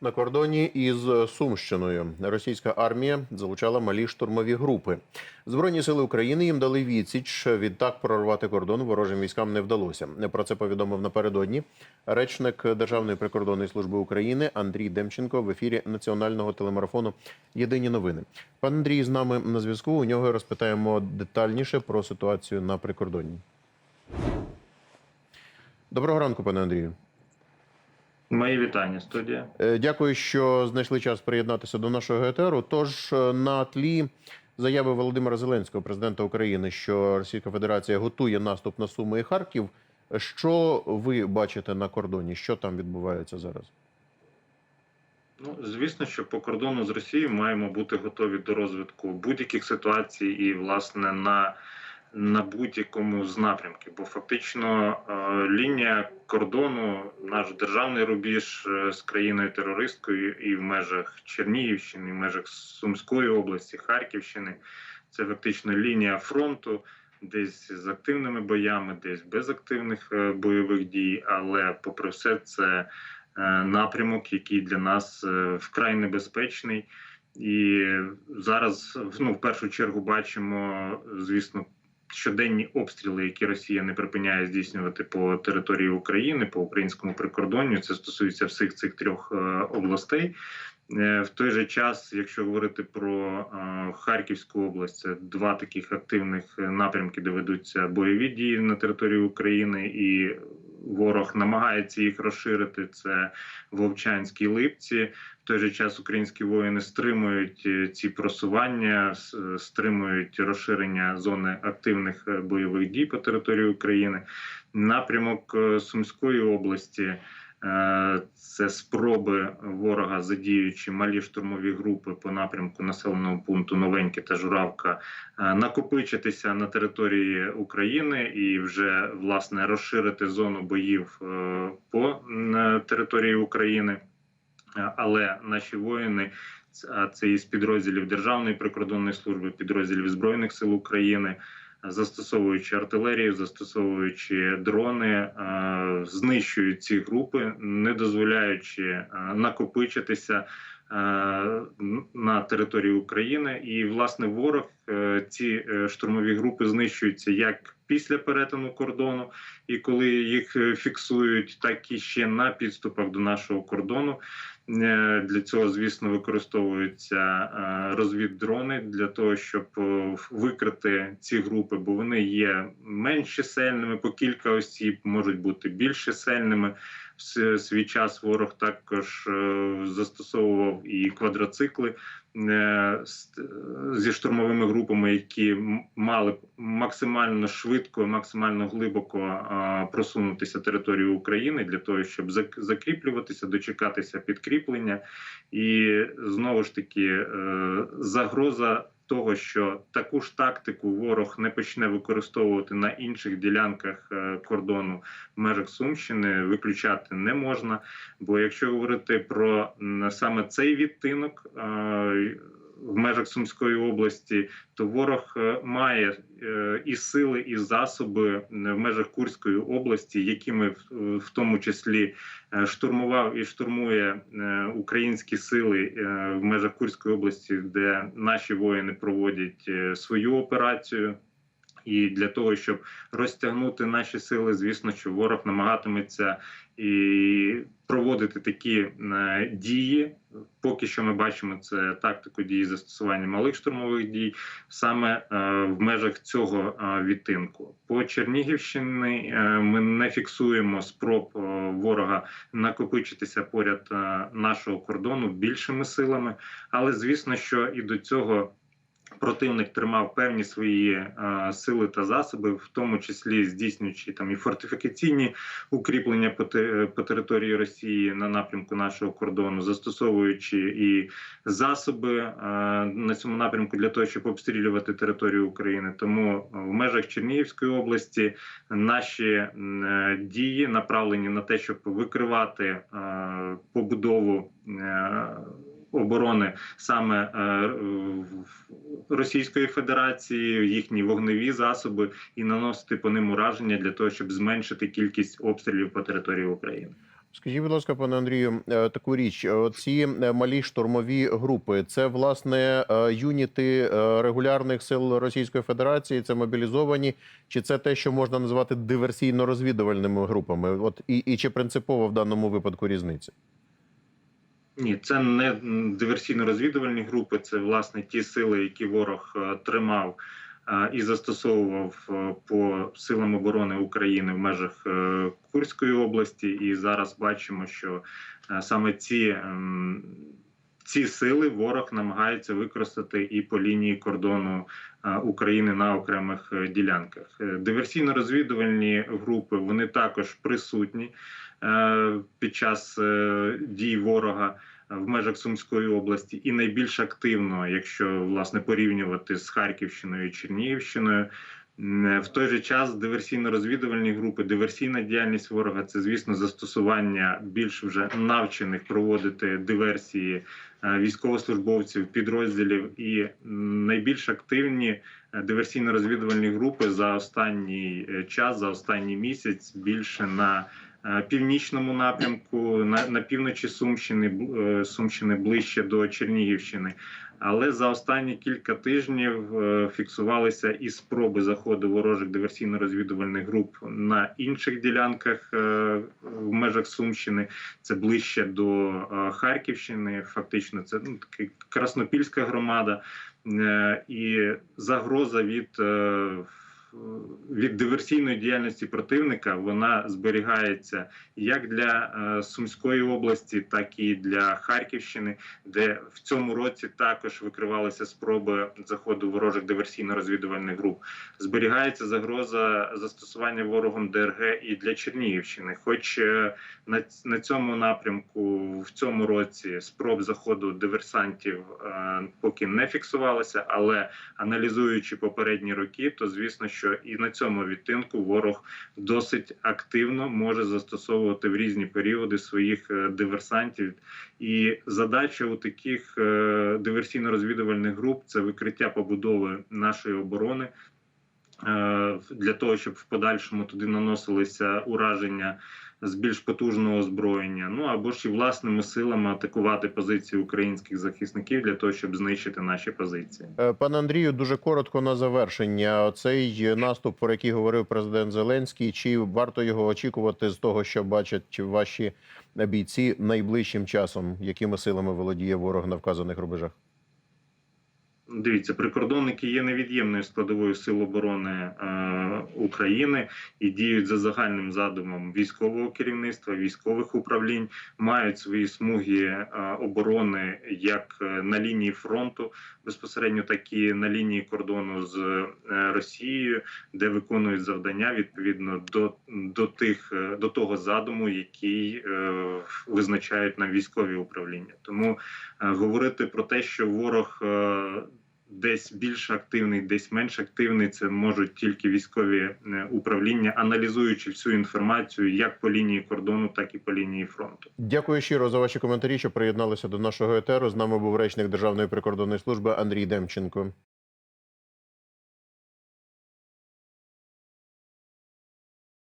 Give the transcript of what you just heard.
На кордоні із Сумщиною російська армія залучала малі штурмові групи. Збройні сили України їм дали відсіч. Відтак прорвати кордон ворожим військам не вдалося. Про це повідомив напередодні речник Державної прикордонної служби України Андрій Демченко в ефірі національного телемарафону Єдині новини. Пан Андрій з нами на зв'язку. У нього розпитаємо детальніше про ситуацію на прикордонні. Доброго ранку, пане Андрію. Мої вітання, студія. Е, Дякую, що знайшли час приєднатися до нашого ГТРу. Тож е, на тлі заяви Володимира Зеленського, президента України, що Російська Федерація готує наступ на Суми і Харків. Що ви бачите на кордоні? Що там відбувається зараз? Ну, звісно, що по кордону з Росією маємо бути готові до розвитку будь-яких ситуацій і, власне, на на будь-якому з напрямків. Бо фактично е, лінія кордону, наш державний рубіж е, з країною терористкою і в межах Чернігівщини, і в межах Сумської області, Харківщини, це фактично лінія фронту. Десь з активними боями, десь без активних е, бойових дій, але попри все, це напрямок, який для нас вкрай небезпечний, і зараз ну в першу чергу бачимо, звісно, щоденні обстріли, які Росія не припиняє здійснювати по території України, по українському прикордонню. Це стосується всіх цих трьох е, областей. Е, в той же час, якщо говорити про е, Харківську область, це два таких активних напрямки, де ведуться бойові дії на території України, і ворог намагається їх розширити. Це Вовчанські липці. В той же час українські воїни стримують ці просування, стримують розширення зони активних бойових дій по території України. Напрямок Сумської області. Це спроби ворога, задіючи малі штурмові групи по напрямку населеного пункту Новеньке та Журавка, накопичитися на території України і вже власне розширити зону боїв по території України. Але наші воїни, це із підрозділів Державної прикордонної служби, підрозділів збройних сил України застосовуючи артилерію, застосовуючи дрони, знищують ці групи, не дозволяючи накопичитися. На території України і власне ворог е, ці е, штурмові групи знищуються як після перетину кордону, і коли їх е, фіксують, так і ще на підступах до нашого кордону. Е, для цього, звісно, використовуються е, розвіддрони для того, щоб викрити ці групи, бо вони є менш чисельними, по кілька осіб можуть бути більш чисельними. Свій час ворог також застосовував і квадроцикли Е, зі штурмовими групами, які мали максимально швидко, максимально глибоко просунутися територію України для того, щоб закріплюватися, дочекатися підкріплення, і знову ж таки е, загроза того, що таку ж тактику ворог не почне використовувати на інших ділянках е, кордону в межах Сумщини, виключати не можна. Бо якщо говорити про саме цей відтинок. Е, в межах Сумської області, то ворог е, має е, і сили, і засоби в межах Курської області, якими в тому числі е, штурмував і штурмує українські сили в межах Курської області, де наші воїни проводять свою операцію. І для того, щоб розтягнути наші сили, звісно, що ворог намагатиметься і проводити такі е, дії. Поки що ми бачимо це тактику дії застосування малих штурмових дій саме е, в межах цього е, відтинку. По Чернігівщині ми не фіксуємо спроб ворога накопичитися поряд нашого кордону більшими силами, але звісно, що і до цього противник тримав певні свої е, сили та засоби, в тому числі здійснюючи там і фортифікаційні укріплення по, те, по території Росії на напрямку нашого кордону, застосовуючи і засоби е, на цьому напрямку для того, щоб обстрілювати територію України. Тому в межах Чернігівської області наші е, дії направлені на те, щоб викривати е, побудову. Е, оборони саме е, Російської Федерації, їхні вогневі засоби і наносити по ним ураження для того, щоб зменшити кількість обстрілів по території України. Скажіть, будь ласка, пане Андрію, е, таку річ: ці малі штурмові групи це власне е, юніти е, регулярних сил Російської Федерації, це мобілізовані, чи це те, що можна назвати диверсійно-розвідувальними групами? От і, і чи принципово в даному випадку різниця? Ні, це не диверсійно-розвідувальні групи, це власне ті сили, які ворог е, тримав е, і застосовував е, по силам оборони України в межах Курської області. І зараз бачимо, що саме ці, ці сили ворог намагається використати і по лінії кордону е, України на окремих е, ділянках. Е, Диверсійно-розвідувальні групи вони також присутні під час дій ворога в межах Сумської області, і найбільш активно, якщо власне порівнювати з Харківщиною і Чернігівщиною. М, В той же час диверсійно-розвідувальні групи, диверсійна діяльність ворога це, звісно, застосування більш вже навчених проводити диверсії е, військовослужбовців, підрозділів. І найбільш активні е, диверсійно-розвідувальні групи за останній е, час, за останній місяць більше на е, північному напрямку, на, на півночі Сумщини, е, Сумщини ближче до Чернігівщини. Але за останні кілька тижнів е, фіксувалися і спроби заходу ворожих диверсійно-розвідувальних груп на інших ділянках е, в межах Сумщини. Це ближче до е, Харківщини. Фактично, це ну, Краснопільська громада, Е, і загроза від. Е, Від диверсійної діяльності противника вона зберігається як для е, Сумської області, так і для Харківщини, де в цьому році також викривалися спроби заходу ворожих диверсійно-розвідувальних груп. Зберігається загроза застосування ворогом ДРГ і для Чернігівщини. Хоч е, на, цьому напрямку в цьому році спроб заходу диверсантів поки не фіксувалося, але аналізуючи попередні роки, то звісно, що і на цьому відтинку ворог досить активно може застосовувати в різні періоди своїх е, диверсантів. І задача у таких е, диверсійно-розвідувальних груп це викриття побудови нашої оборони. е, Для того щоб в подальшому туди наносилися ураження з більш потужного озброєння, ну або ж і власними силами атакувати позиції українських захисників для того, щоб знищити наші позиції. Е, Пане Андрію, дуже коротко на завершення. Цей наступ, про який говорив президент Зеленський, чи варто його очікувати з того, що бачать ваші бійці найближчим часом, якими силами володіє ворог на вказаних рубежах? Дивіться, прикордонники є невід'ємною складовою сил оборони е, України і діють за загальним задумом військового керівництва, військових управлінь, мають свої смуги е, оборони як е, на лінії фронту, безпосередньо так і на лінії кордону з е, Росією, де виконують завдання відповідно до, до тих е, до того задуму, який е, визначають нам військові управління. Тому е, говорити про те, що ворог е, десь більш активний, десь менш активний, це можуть тільки військові е, управління, аналізуючи всю інформацію як по лінії кордону, так і по лінії фронту. Дякую щиро за ваші коментарі, що приєдналися до нашого етеру. З нами був речник Державної прикордонної служби Андрій Демченко.